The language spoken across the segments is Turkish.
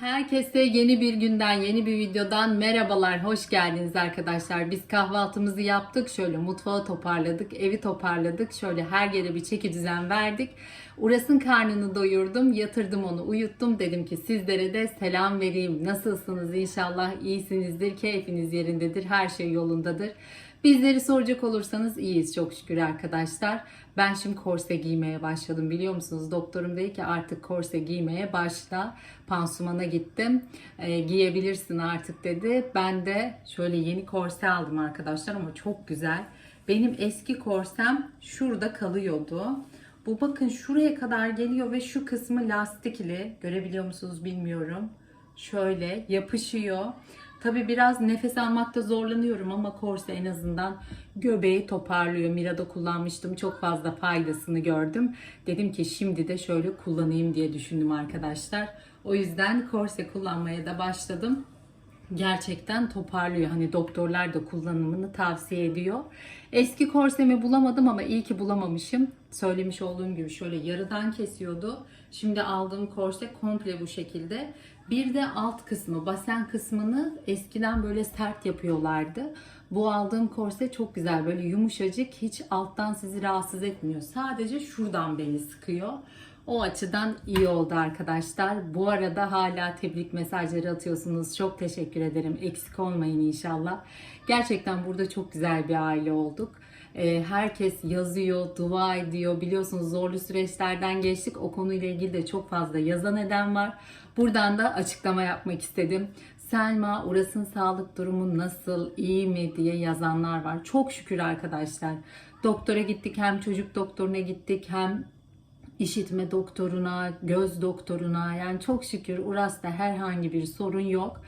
Herkese yeni bir günden, yeni bir videodan merhabalar, hoş geldiniz arkadaşlar. Biz kahvaltımızı yaptık, şöyle mutfağı toparladık, evi toparladık, şöyle her yere bir çeki düzen verdik. Uras'ın karnını doyurdum, yatırdım onu, uyuttum. Dedim ki sizlere de selam vereyim. Nasılsınız? İnşallah iyisinizdir, keyfiniz yerindedir, her şey yolundadır. Bizleri soracak olursanız iyiyiz çok şükür arkadaşlar. Ben şimdi korse giymeye başladım biliyor musunuz? Doktorum dedi ki artık korse giymeye başla. Pansumana gittim. E, giyebilirsin artık dedi. Ben de şöyle yeni korse aldım arkadaşlar ama çok güzel. Benim eski korsem şurada kalıyordu. Bu bakın şuraya kadar geliyor ve şu kısmı lastikli. Görebiliyor musunuz bilmiyorum. Şöyle yapışıyor. Tabi biraz nefes almakta zorlanıyorum ama korse en azından göbeği toparlıyor. Mira'da kullanmıştım. Çok fazla faydasını gördüm. Dedim ki şimdi de şöyle kullanayım diye düşündüm arkadaşlar. O yüzden korse kullanmaya da başladım gerçekten toparlıyor. Hani doktorlar da kullanımını tavsiye ediyor. Eski korsemi bulamadım ama iyi ki bulamamışım. Söylemiş olduğum gibi şöyle yarıdan kesiyordu. Şimdi aldığım korse komple bu şekilde. Bir de alt kısmı, basen kısmını eskiden böyle sert yapıyorlardı. Bu aldığım korse çok güzel böyle yumuşacık hiç alttan sizi rahatsız etmiyor. Sadece şuradan beni sıkıyor. O açıdan iyi oldu arkadaşlar. Bu arada hala tebrik mesajları atıyorsunuz. Çok teşekkür ederim. Eksik olmayın inşallah. Gerçekten burada çok güzel bir aile olduk. Ee, Herkes yazıyor, dua ediyor. Biliyorsunuz zorlu süreçlerden geçtik. O konuyla ilgili de çok fazla yazan eden var. Buradan da açıklama yapmak istedim. Selma, Uras'ın sağlık durumu nasıl, iyi mi diye yazanlar var. Çok şükür arkadaşlar. Doktora gittik, hem çocuk doktoruna gittik, hem işitme doktoruna, göz doktoruna yani çok şükür Uras'ta herhangi bir sorun yok.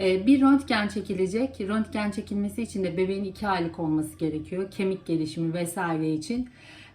Ee, Bir röntgen çekilecek. Röntgen çekilmesi için de bebeğin 2 aylık olması gerekiyor. Kemik gelişimi vesaire için.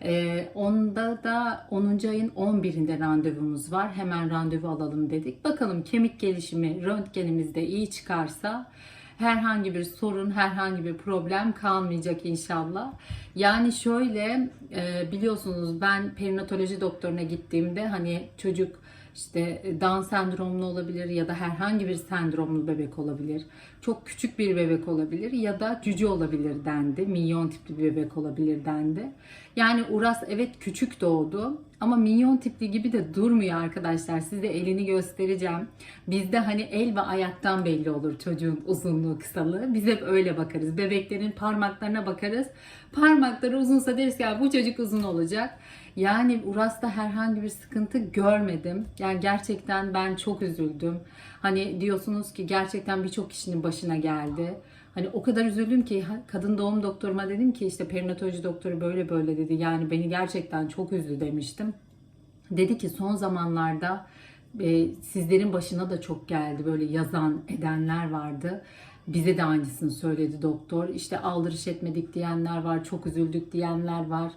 Ee, onda da 10. ayın 11'inde randevumuz var. Hemen randevu alalım dedik. Bakalım kemik gelişimi röntgenimizde iyi çıkarsa herhangi bir sorun, herhangi bir problem kalmayacak inşallah. Yani şöyle e, biliyorsunuz ben perinatoloji doktoruna gittiğimde hani çocuk işte Down sendromlu olabilir ya da herhangi bir sendromlu bebek olabilir. Çok küçük bir bebek olabilir ya da cüce olabilir dendi. Minyon tipli bir bebek olabilir dendi. Yani Uras evet küçük doğdu ama minyon tipli gibi de durmuyor arkadaşlar. Size elini göstereceğim. Bizde hani el ve ayaktan belli olur çocuğun uzunluğu kısalığı. Biz hep öyle bakarız. Bebeklerin parmaklarına bakarız. Parmakları uzunsa deriz ki "Ya bu çocuk uzun olacak. Yani Uras'ta herhangi bir sıkıntı görmedim. Yani gerçekten ben çok üzüldüm. Hani diyorsunuz ki gerçekten birçok kişinin başına geldi. Hani o kadar üzüldüm ki kadın doğum doktoruma dedim ki işte perinatoloji doktoru böyle böyle dedi. Yani beni gerçekten çok üzdü demiştim. Dedi ki son zamanlarda e, sizlerin başına da çok geldi böyle yazan edenler vardı. Bize de aynısını söyledi doktor. İşte aldırış etmedik diyenler var, çok üzüldük diyenler var.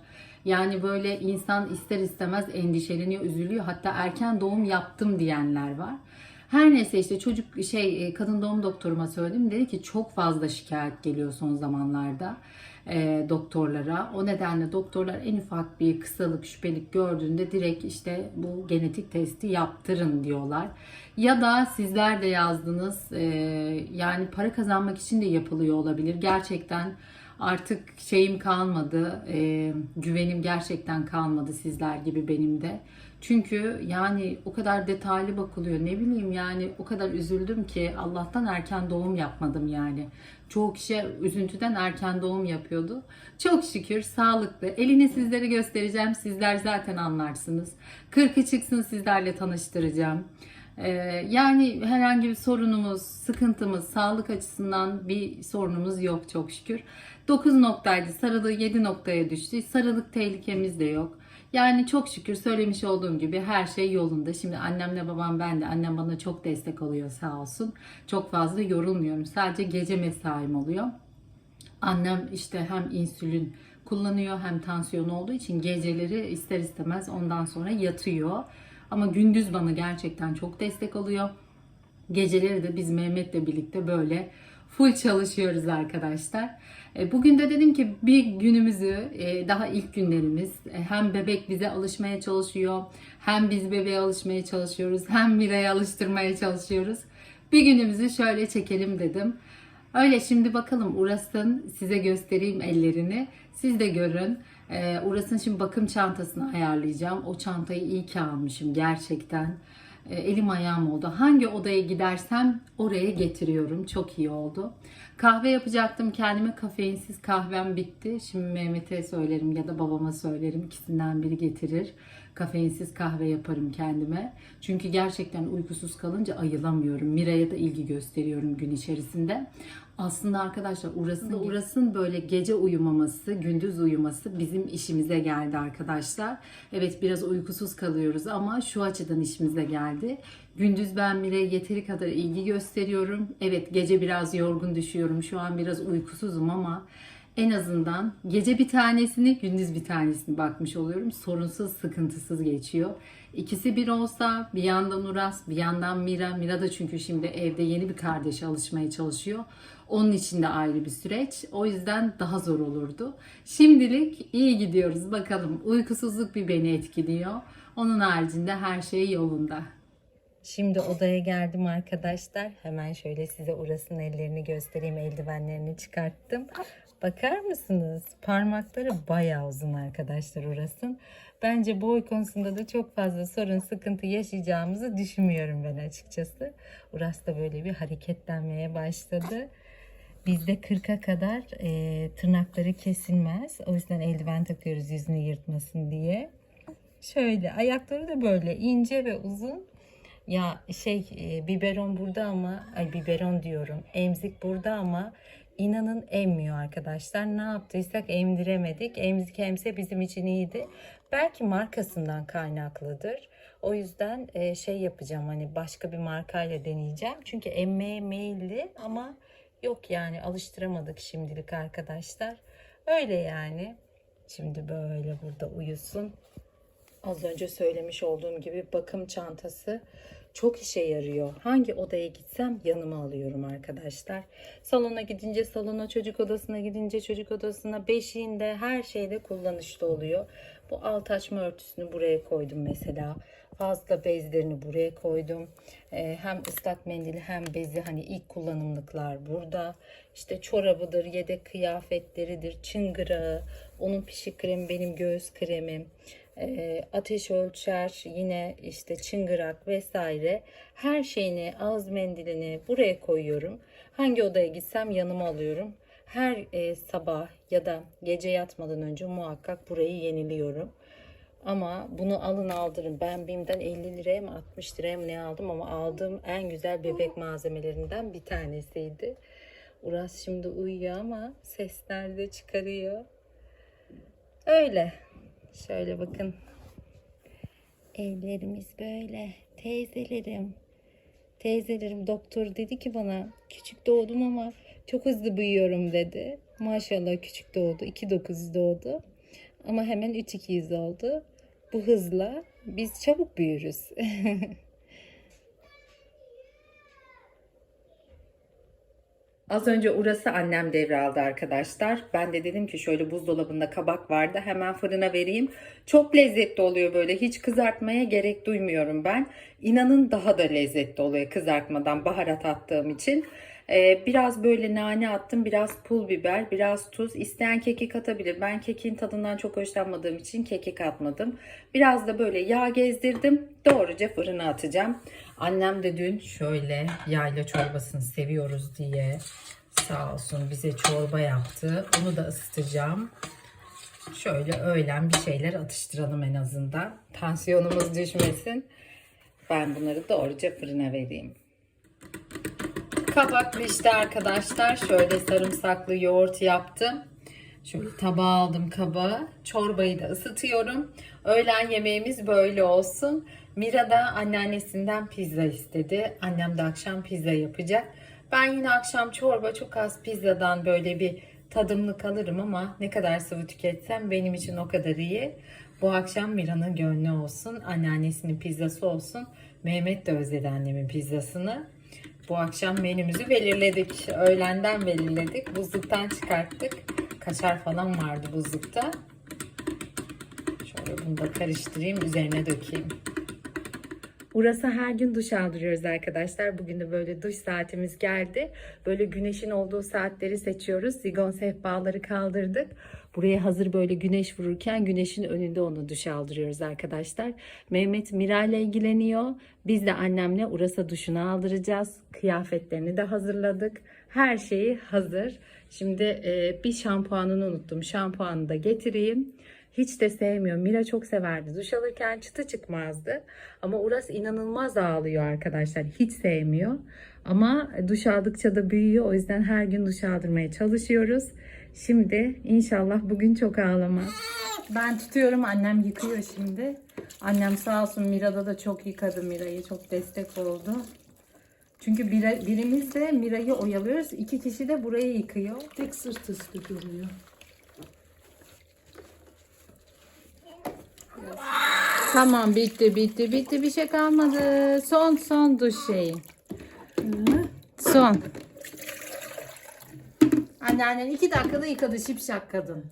Yani böyle insan ister istemez endişeleniyor, üzülüyor. Hatta erken doğum yaptım diyenler var. Her neyse işte çocuk şey e, kadın doğum doktoruma söyledim. Dedi ki çok fazla şikayet geliyor son zamanlarda e, doktorlara. O nedenle doktorlar en ufak bir kısalık, şüphelik gördüğünde direkt işte bu genetik testi yaptırın diyorlar. Ya da sizler de yazdınız e, yani para kazanmak için de yapılıyor olabilir. Gerçekten artık şeyim kalmadı, e, güvenim gerçekten kalmadı sizler gibi benim de. Çünkü yani o kadar detaylı bakılıyor. Ne bileyim yani o kadar üzüldüm ki Allah'tan erken doğum yapmadım yani. Çoğu kişi üzüntüden erken doğum yapıyordu. Çok şükür sağlıklı. Elini sizlere göstereceğim. Sizler zaten anlarsınız. Kırkı çıksın sizlerle tanıştıracağım. Ee, yani herhangi bir sorunumuz, sıkıntımız, sağlık açısından bir sorunumuz yok çok şükür. 9 noktaydı, sarılığı 7 noktaya düştü. Sarılık tehlikemiz de yok. Yani çok şükür söylemiş olduğum gibi her şey yolunda. Şimdi annemle babam ben de annem bana çok destek oluyor sağ olsun. Çok fazla yorulmuyorum. Sadece gece mesaim oluyor. Annem işte hem insülin kullanıyor hem tansiyon olduğu için geceleri ister istemez ondan sonra yatıyor. Ama gündüz bana gerçekten çok destek oluyor. Geceleri de biz Mehmet'le birlikte böyle full çalışıyoruz arkadaşlar. E, Bugün de dedim ki bir günümüzü e, daha ilk günlerimiz e, hem bebek bize alışmaya çalışıyor hem biz bebeğe alışmaya çalışıyoruz hem Mira'ya alıştırmaya çalışıyoruz. Bir günümüzü şöyle çekelim dedim. Öyle şimdi bakalım Uras'ın size göstereyim ellerini. Siz de görün. Uras'ın şimdi bakım çantasını ayarlayacağım. O çantayı iyi ki almışım gerçekten. Ee, elim ayağım oldu. Hangi odaya gidersem oraya getiriyorum. Çok iyi oldu. Kahve yapacaktım kendime. Kafeinsiz kahvem bitti. Şimdi Mehmet'e söylerim ya da babama söylerim. İkisinden biri getirir. Kafeinsiz kahve yaparım kendime. Çünkü gerçekten uykusuz kalınca ayılamıyorum. Mira'ya da ilgi gösteriyorum gün içerisinde. Aslında arkadaşlar Uras'ın Uras'ın böyle gece uyumaması, gündüz uyuması bizim işimize geldi arkadaşlar. Evet biraz uykusuz kalıyoruz ama şu açıdan işimize geldi. Gündüz ben Mira'ya yeteri kadar ilgi gösteriyorum. Evet gece biraz yorgun düşüyorum. Şu an biraz uykusuzum ama en azından gece bir tanesini gündüz bir tanesini bakmış oluyorum. Sorunsuz, sıkıntısız geçiyor. İkisi bir olsa bir yandan Uras, bir yandan Mira. Mira da çünkü şimdi evde yeni bir kardeşe alışmaya çalışıyor. Onun için de ayrı bir süreç. O yüzden daha zor olurdu. Şimdilik iyi gidiyoruz. Bakalım uykusuzluk bir beni etkiliyor. Onun haricinde her şey yolunda. Şimdi odaya geldim arkadaşlar. Hemen şöyle size Uras'ın ellerini göstereyim. Eldivenlerini çıkarttım. Bakar mısınız? Parmakları bayağı uzun arkadaşlar Uras'ın. Bence boy konusunda da çok fazla sorun, sıkıntı yaşayacağımızı düşünmüyorum ben açıkçası. Uras da böyle bir hareketlenmeye başladı. Bizde 40'a kadar e, tırnakları kesilmez. O yüzden eldiven takıyoruz yüzünü yırtmasın diye. Şöyle ayakları da böyle ince ve uzun. Ya şey e, biberon burada ama ay biberon diyorum. Emzik burada ama inanın emmiyor arkadaşlar. Ne yaptıysak emdiremedik. Emzik emse bizim için iyiydi. Belki markasından kaynaklıdır. O yüzden e, şey yapacağım hani başka bir markayla deneyeceğim. Çünkü emmeye meyilli ama yok yani alıştıramadık şimdilik arkadaşlar. Öyle yani. Şimdi böyle burada uyusun. Az önce söylemiş olduğum gibi bakım çantası çok işe yarıyor. Hangi odaya gitsem yanıma alıyorum arkadaşlar. Salona gidince salona, çocuk odasına gidince çocuk odasına, beşiğinde her şeyde kullanışlı oluyor. Bu alt açma örtüsünü buraya koydum mesela. Fazla bezlerini buraya koydum. Ee, hem ıslak mendili hem bezi hani ilk kullanımlıklar burada. İşte çorabıdır, yedek kıyafetleridir, çıngırağı, onun pişik kremi, benim göğüs kremim e, ateş ölçer, yine işte çıngırak vesaire her şeyini, ağız mendilini buraya koyuyorum. Hangi odaya gitsem yanıma alıyorum. Her e, sabah ya da gece yatmadan önce muhakkak burayı yeniliyorum. Ama bunu alın aldırın. Ben BİM'den 50 liraya mı 60 liraya mı ne aldım ama aldığım en güzel bebek malzemelerinden bir tanesiydi. Uras şimdi uyuyor ama sesler de çıkarıyor. Öyle. Şöyle bakın. Ellerimiz böyle. Teyzelerim. Teyzelerim doktor dedi ki bana küçük doğdum ama çok hızlı büyüyorum dedi. Maşallah küçük doğdu. 2.9 doğdu. Ama hemen 3.200 oldu. Bu hızla biz çabuk büyürüz. Az önce Uras'ı annem devraldı arkadaşlar. Ben de dedim ki şöyle buzdolabında kabak vardı hemen fırına vereyim. Çok lezzetli oluyor böyle hiç kızartmaya gerek duymuyorum ben. İnanın daha da lezzetli oluyor kızartmadan baharat attığım için. Ee, biraz böyle nane attım, biraz pul biber, biraz tuz. İsteyen kekik atabilir. Ben kekin tadından çok hoşlanmadığım için kekik atmadım. Biraz da böyle yağ gezdirdim. Doğruca fırına atacağım. Annem de dün şöyle yayla çorbasını seviyoruz diye sağ olsun bize çorba yaptı. Onu da ısıtacağım. Şöyle öğlen bir şeyler atıştıralım en azından. Tansiyonumuz düşmesin. Ben bunları doğruca fırına vereyim. Kabak pişti arkadaşlar. Şöyle sarımsaklı yoğurt yaptım. Şöyle tabağa aldım kabağı. Çorbayı da ısıtıyorum. Öğlen yemeğimiz böyle olsun. Mira da anneannesinden pizza istedi. Annem de akşam pizza yapacak. Ben yine akşam çorba çok az pizzadan böyle bir tadımlık alırım ama ne kadar sıvı tüketsem benim için o kadar iyi. Bu akşam Mira'nın gönlü olsun. Anneannesinin pizzası olsun. Mehmet de özledi annemin pizzasını. Bu akşam menümüzü belirledik. Öğlenden belirledik. Buzluktan çıkarttık. Kaşar falan vardı buzlukta. Şöyle bunu da karıştırayım, üzerine dökeyim. Uras'a her gün duş aldırıyoruz arkadaşlar. Bugün de böyle duş saatimiz geldi. Böyle güneşin olduğu saatleri seçiyoruz. Zigon sehpaları kaldırdık. Buraya hazır böyle güneş vururken güneşin önünde onu duş aldırıyoruz arkadaşlar. Mehmet Mira ile ilgileniyor. Biz de annemle Uras'a duşunu aldıracağız. Kıyafetlerini de hazırladık. Her şeyi hazır. Şimdi e, bir şampuanını unuttum. Şampuanı da getireyim. Hiç de sevmiyor. Mira çok severdi. Duş alırken çıtı çıkmazdı. Ama Uras inanılmaz ağlıyor arkadaşlar. Hiç sevmiyor. Ama duş aldıkça da büyüyor. O yüzden her gün duş aldırmaya çalışıyoruz. Şimdi inşallah bugün çok ağlamaz. Ben tutuyorum. Annem yıkıyor şimdi. Annem sağ olsun Mira'da da çok yıkadı Mira'yı. Çok destek oldu. Çünkü biri- birimiz de Mira'yı oyalıyoruz. iki kişi de burayı yıkıyor. Tek sırt üstü duruyor. Tamam bitti bitti bitti bir şey kalmadı. Son son duş şeyi. Son. Anneannen iki dakikada yıkadı şipşak kadın.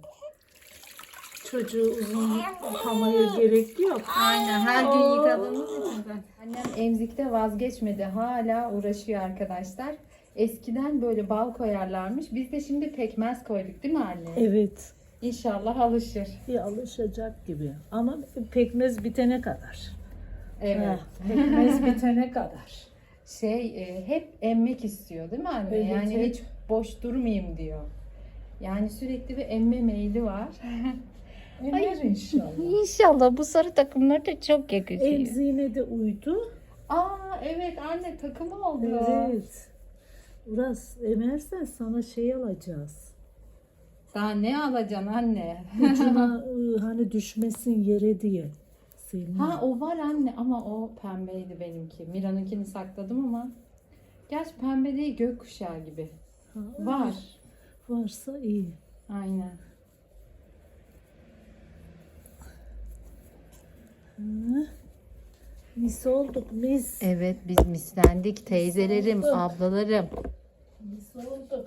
Çocuğu uzun yıkamaya gerek yok. Aynen her gün yıkadığımız için. Annem emzikte vazgeçmedi. Hala uğraşıyor arkadaşlar. Eskiden böyle bal koyarlarmış. Biz de şimdi pekmez koyduk değil mi anne? Evet. İnşallah alışır. Bir alışacak gibi. Ama pekmez bitene kadar. Evet. Ha, pekmez bitene kadar. Şey e, hep emmek istiyor değil mi anne? Evet, yani hep. hiç boş durmayayım diyor. Yani sürekli bir emme meyli var. Emer inşallah. İnşallah bu sarı takımlar da çok yakışıyor. Emziğine de uydu. Aa evet anne takım oldu. Evet. Uras emersen sana şey alacağız. Daha ne alacaksın anne? Ucuna ıı, hani düşmesin yere diye. Senin. ha o var anne ama o pembeydi benimki. Mira'nınkini sakladım ama. Gerçi pembe değil gökkuşağı gibi. Var. Varsa iyi. Aynen. Hı. Mis olduk mis. Evet biz mislendik teyzelerim, Olduk. ablalarım. Mis olduk.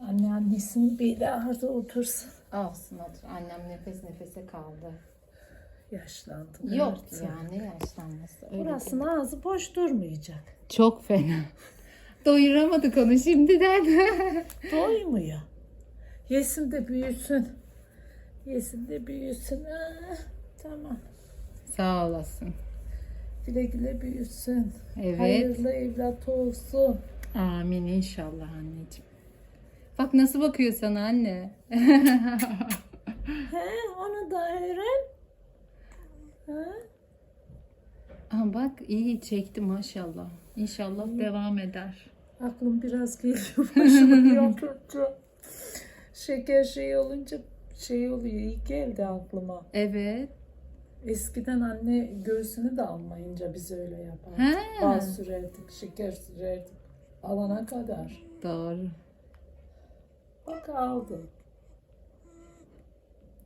Anneannesinin bir daha da otursun. Olsun otur. Annem nefes nefese kaldı. Yaşlandım. Yok artık. ya ne yaşlanması. Öyle Burasının ağzı boş durmayacak. Çok fena. Doyuramadık onu şimdiden. Doymuyor. Yesin de büyüsün. Yesin de büyüsün. Ah, tamam. Sağ olasın. Güle güle büyüsün. Evet. Hayırlı evlat olsun. Amin inşallah anneciğim. Bak nasıl bakıyor sana anne. He, onu da öğren. Ha? Aa, bak iyi çekti maşallah. İnşallah devam eder. Aklım biraz geliyor başıma yapınca. Şeker şey olunca şey oluyor. iyi geldi aklıma. Evet. Eskiden anne göğsünü de almayınca biz öyle yapardık. He. Bal sürerdik, şeker sürerdik. Alana kadar. Doğru. Bak aldı.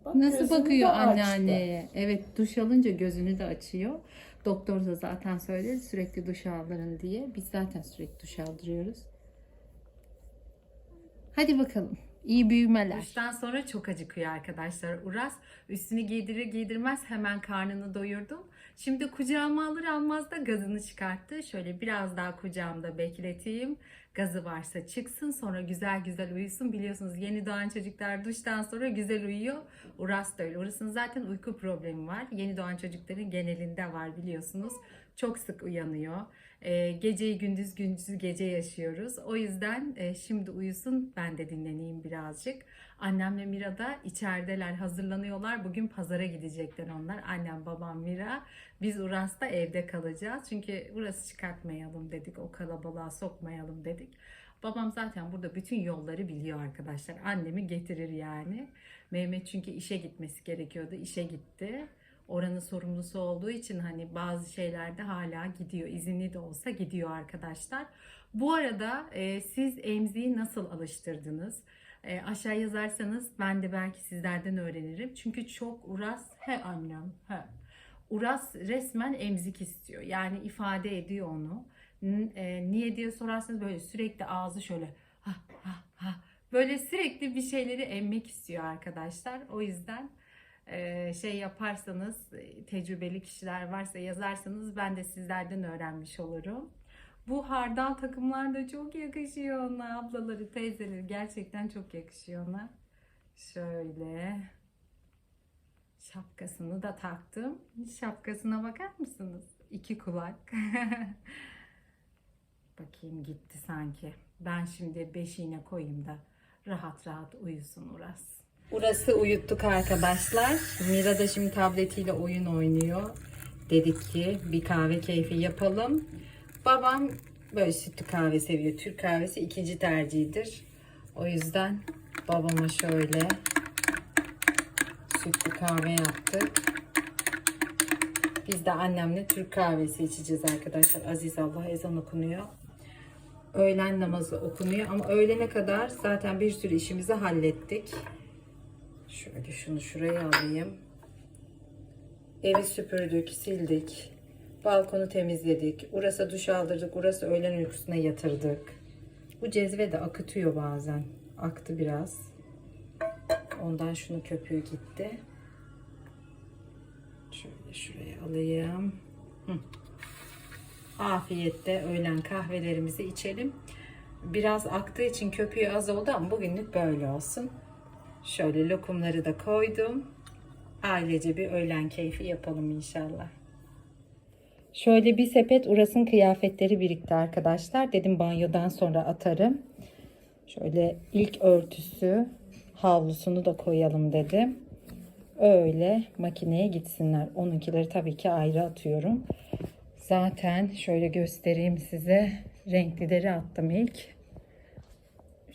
Bak Nasıl bakıyor anneanneye? Evet duş alınca gözünü de açıyor. Doktor da zaten söyledi sürekli duş aldırın diye. Biz zaten sürekli duş aldırıyoruz. Hadi bakalım. İyi büyümeler. Duştan sonra çok acıkıyor arkadaşlar. Uras üstünü giydirir giydirmez hemen karnını doyurdum. Şimdi kucağıma alır almaz da gazını çıkarttı. Şöyle biraz daha kucağımda bekleteyim. Gazı varsa çıksın sonra güzel güzel uyusun. Biliyorsunuz yeni doğan çocuklar duştan sonra güzel uyuyor. Uras da öyle. Uras'ın zaten uyku problemi var. Yeni doğan çocukların genelinde var biliyorsunuz. Çok sık uyanıyor. Ee, geceyi gündüz gündüz gece yaşıyoruz. O yüzden e, şimdi uyusun ben de dinleneyim birazcık. Annemle Mira da içerideler hazırlanıyorlar. Bugün pazara gidecekler onlar. Annem, babam, Mira. Biz Uras'ta evde kalacağız. Çünkü Uras'ı çıkartmayalım dedik. O kalabalığa sokmayalım dedik. Babam zaten burada bütün yolları biliyor arkadaşlar. Annemi getirir yani. Mehmet çünkü işe gitmesi gerekiyordu. İşe gitti. Oranın sorumlusu olduğu için hani bazı şeylerde hala gidiyor. İzinli de olsa gidiyor arkadaşlar. Bu arada e, siz emziği nasıl alıştırdınız? E, aşağı yazarsanız ben de belki sizlerden öğrenirim. Çünkü çok Uras he annem he. Uras resmen emzik istiyor. Yani ifade ediyor onu. E, niye diye sorarsanız böyle sürekli ağzı şöyle ha ha ha böyle sürekli bir şeyleri emmek istiyor arkadaşlar. O yüzden şey yaparsanız e, tecrübeli kişiler varsa yazarsanız ben de sizlerden öğrenmiş olurum. Bu hardal takımlar da çok yakışıyor ona. Ablaları, teyzeleri gerçekten çok yakışıyor ona. Şöyle. Şapkasını da taktım. Şapkasına bakar mısınız? İki kulak. Bakayım gitti sanki. Ben şimdi beşiğine koyayım da rahat rahat uyusun Uras. Uras'ı uyuttuk arkadaşlar. Mira da şimdi tabletiyle oyun oynuyor. Dedik ki bir kahve keyfi yapalım. Babam böyle sütlü kahve seviyor. Türk kahvesi ikinci tercihidir. O yüzden babama şöyle sütlü kahve yaptık. Biz de annemle Türk kahvesi içeceğiz arkadaşlar. Aziz Allah ezan okunuyor. Öğlen namazı okunuyor ama öğlene kadar zaten bir sürü işimizi hallettik. Şöyle şunu şuraya alayım. Evi süpürdük, sildik. Balkonu temizledik. Urası duş aldırdık. Urası öğlen uykusuna yatırdık. Bu cezve de akıtıyor bazen. Aktı biraz. Ondan şunu köpüğü gitti. Şöyle şuraya alayım. Hı. Afiyetle öğlen kahvelerimizi içelim. Biraz aktığı için köpüğü az oldu ama bugünlük böyle olsun. Şöyle lokumları da koydum. Ailece bir öğlen keyfi yapalım inşallah. Şöyle bir sepet Uras'ın kıyafetleri birikti arkadaşlar. Dedim banyodan sonra atarım. Şöyle ilk örtüsü, havlusunu da koyalım dedim. Öyle makineye gitsinler. Onunkileri tabii ki ayrı atıyorum. Zaten şöyle göstereyim size. Renklileri attım ilk.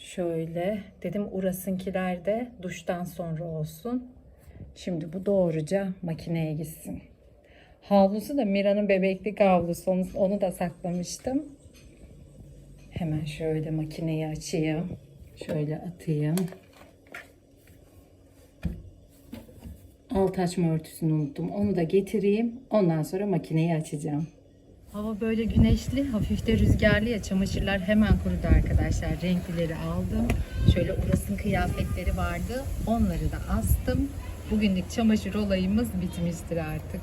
Şöyle dedim Uras'ınkiler de duştan sonra olsun. Şimdi bu doğruca makineye gitsin. Havlusu da Mira'nın bebeklik havlusu. Onu, onu da saklamıştım. Hemen şöyle makineyi açayım. Şöyle atayım. Alt açma örtüsünü unuttum. Onu da getireyim. Ondan sonra makineyi açacağım. Hava böyle güneşli, hafif de rüzgarlı ya çamaşırlar hemen kurudu arkadaşlar. Renklileri aldım. Şöyle Uras'ın kıyafetleri vardı. Onları da astım. Bugünlük çamaşır olayımız bitmiştir artık.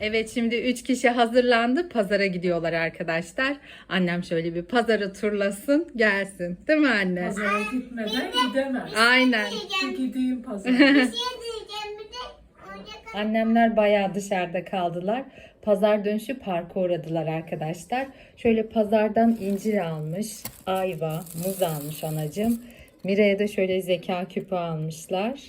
Evet şimdi 3 kişi hazırlandı. Pazara gidiyorlar arkadaşlar. Annem şöyle bir pazara turlasın gelsin. Değil mi anne? Pazara gitmeden gidemez. Aynen. Gideyim pazara. Bir şey diyeceğim bir de orada Annemler bayağı dışarıda kaldılar. Pazar dönüşü parka uğradılar arkadaşlar. Şöyle pazardan incir almış, ayva, muz almış anacığım. Mira'ya da şöyle zeka küpü almışlar.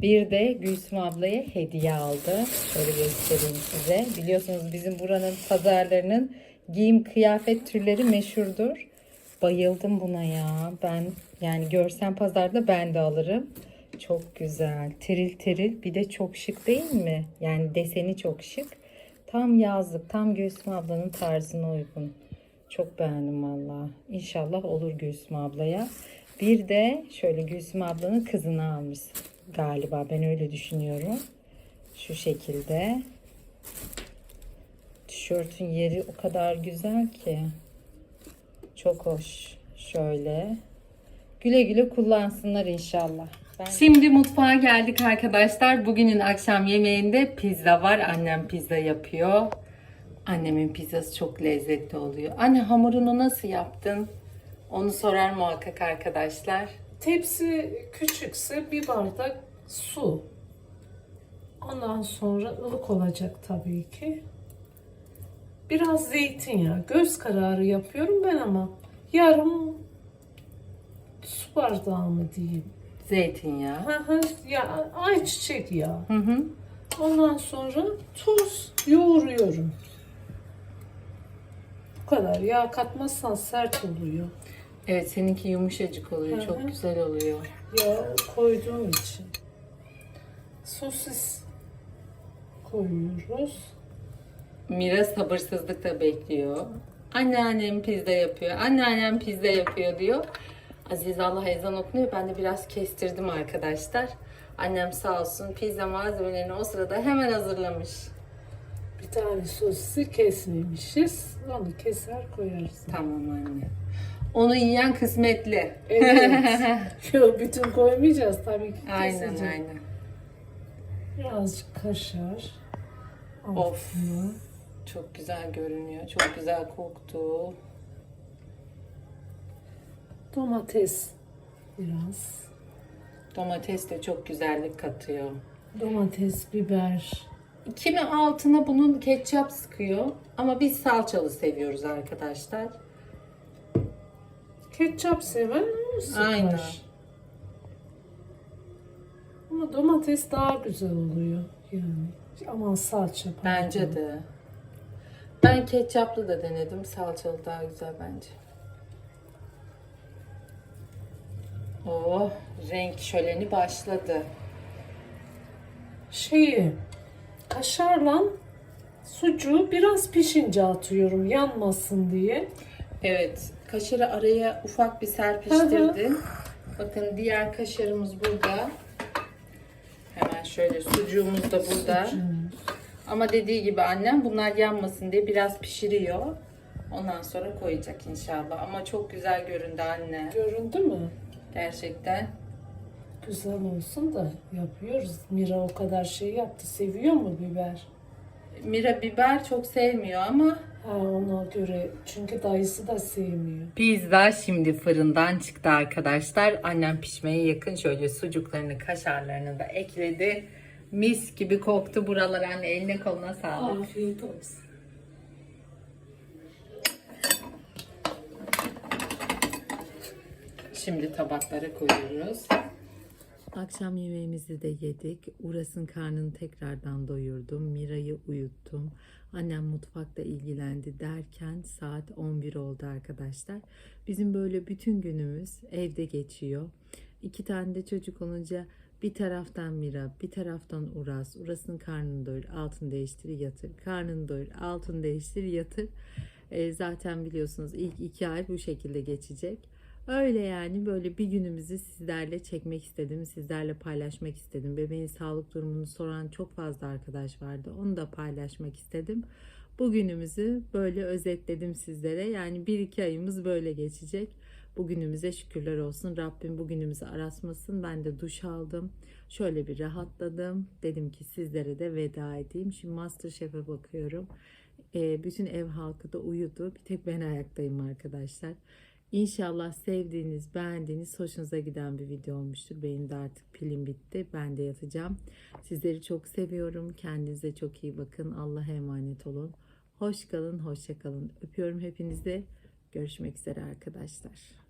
Bir de Gülsüm ablaya hediye aldı. Şöyle göstereyim size. Biliyorsunuz bizim buranın pazarlarının giyim kıyafet türleri meşhurdur. Bayıldım buna ya. Ben yani görsem pazarda ben de alırım. Çok güzel. Tiril tiril bir de çok şık değil mi? Yani deseni çok şık. Tam yazlık, tam Gülsüm ablanın tarzına uygun. Çok beğendim valla. İnşallah olur Gülsüm ablaya. Bir de şöyle Gülsüm ablanın kızını almış galiba. Ben öyle düşünüyorum. Şu şekilde. Tişörtün yeri o kadar güzel ki. Çok hoş. Şöyle. Güle güle kullansınlar inşallah. Şimdi mutfağa geldik arkadaşlar. Bugünün akşam yemeğinde pizza var. Annem pizza yapıyor. Annemin pizzası çok lezzetli oluyor. Anne hamurunu nasıl yaptın? Onu sorar muhakkak arkadaşlar. Tepsi küçükse bir bardak su. Ondan sonra ılık olacak tabii ki. Biraz zeytinyağı. Göz kararı yapıyorum ben ama yarım su bardağı mı diyeyim. Zeytinyağı. Hı hı, ya ayçiçek yağı. Hı hı. Ondan sonra tuz yoğuruyorum. Bu kadar. Yağ katmazsan sert oluyor. Evet seninki yumuşacık oluyor. Hı hı. Çok güzel oluyor. Yağ koyduğum için. Sosis koyuyoruz. Mira sabırsızlıkla bekliyor. Anneannem pizza yapıyor. Anneannem pizza yapıyor diyor. Aziz Allah ezan okunuyor. Ben de biraz kestirdim arkadaşlar. Annem sağ olsun pizza malzemelerini o sırada hemen hazırlamış. Bir tane sosisi kesmemişiz. Onu keser koyarız. Tamam anne. Onu yiyen kısmetli. Evet. Yok bütün koymayacağız tabii ki aynen keseceğiz. aynen. Birazcık kaşar. Of. altına. Çok güzel görünüyor. Çok güzel koktu. Domates biraz. Domates de çok güzellik katıyor. Domates, biber. Kimi altına bunun ketçap sıkıyor ama biz salçalı seviyoruz arkadaşlar. Ketçap seven sıkar. Aynen. Ama domates daha güzel oluyor yani. Aman salça. pardon. Bence de. Ben ketçaplı da denedim. Salçalı daha güzel bence. Oh, renk şöleni başladı. Şeyi kaşarla sucuğu biraz pişince atıyorum yanmasın diye. Evet, kaşarı araya ufak bir serpiştirdim. Bakın diğer kaşarımız burada. Hemen şöyle sucuğumuz da burada. Ama dediği gibi annem bunlar yanmasın diye biraz pişiriyor. Ondan sonra koyacak inşallah. Ama çok güzel göründü anne. Göründü mü? Gerçekten. Güzel olsun da yapıyoruz. Mira o kadar şey yaptı. Seviyor mu biber? Mira biber çok sevmiyor ama Ha ona göre. Çünkü dayısı da sevmiyor. Pizza şimdi fırından çıktı arkadaşlar. Annem pişmeye yakın şöyle sucuklarını, kaşarlarını da ekledi. Mis gibi koktu buralar anne eline koluna sağlık. Afiyet olsun. Şimdi tabaklara koyuyoruz. Akşam yemeğimizi de yedik. Uras'ın karnını tekrardan doyurdum. Mira'yı uyuttum. Annem mutfakta ilgilendi derken saat 11 oldu arkadaşlar. Bizim böyle bütün günümüz evde geçiyor. İki tane de çocuk olunca bir taraftan Mira, bir taraftan Uras. Uras'ın karnını doyur, altını değiştir, yatır. Karnını doyur, altını değiştir, yatır. E, zaten biliyorsunuz ilk iki ay bu şekilde geçecek. Öyle yani böyle bir günümüzü sizlerle çekmek istedim. Sizlerle paylaşmak istedim. Bebeğin sağlık durumunu soran çok fazla arkadaş vardı. Onu da paylaşmak istedim. Bugünümüzü böyle özetledim sizlere. Yani bir iki ayımız böyle geçecek. Bugünümüze şükürler olsun. Rabbim bugünümüzü arasmasın. Ben de duş aldım. Şöyle bir rahatladım. Dedim ki sizlere de veda edeyim. Şimdi Masterchef'e bakıyorum. Ee, bütün ev halkı da uyudu. Bir tek ben ayaktayım arkadaşlar. İnşallah sevdiğiniz, beğendiğiniz, hoşunuza giden bir video olmuştur. Benim de artık pilim bitti. Ben de yatacağım. Sizleri çok seviyorum. Kendinize çok iyi bakın. Allah'a emanet olun. Hoş kalın, hoşça kalın. Öpüyorum hepinizi. Görüşmek üzere arkadaşlar.